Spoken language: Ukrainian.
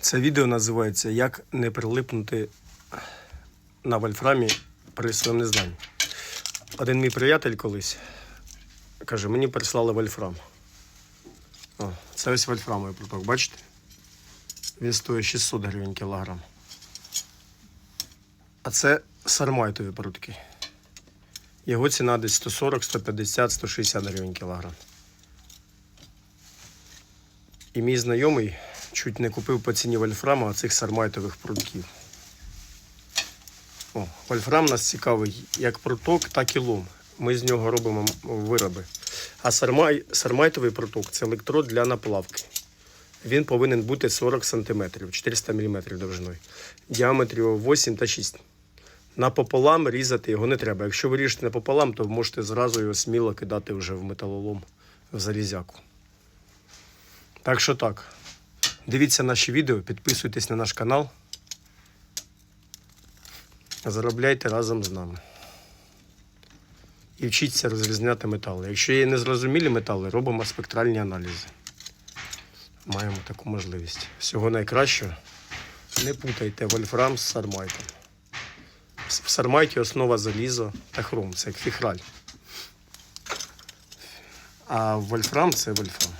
Це відео називається Як не прилипнути на вольфрамі при своєму незнанні. Один мій приятель колись каже, мені прислали вольфрам. О, це ось вольфрамовий проток, бачите? Він стоїть 600 гривень кілограм. А це сармайтові прутки. Його ціна десь 140, 150, 160 гривень кілограм. І мій знайомий чуть не купив по ціні вольфрама цих сармайтових прутків. О, вольфрам нас цікавий як пруток, так і лом. Ми з нього робимо вироби. А сармай, сармайтовий пруток це електрод для наплавки. Він повинен бути 40 см, 400 мм довжиною. Діаметр його 8 та 6. Напополам різати його не треба. Якщо ви ріжете напополам, то можете зразу його сміло кидати вже в металолом в залізяку. Так що так. Дивіться наші відео, підписуйтесь на наш канал. Заробляйте разом з нами. І вчіться розрізняти метали. Якщо є незрозумілі метали, робимо спектральні аналізи. Маємо таку можливість. Всього найкращого. Не путайте вольфрам з сармайтом. В сармайті основа залізо та хром, це як фіхраль. А вольфрам це вольфрам.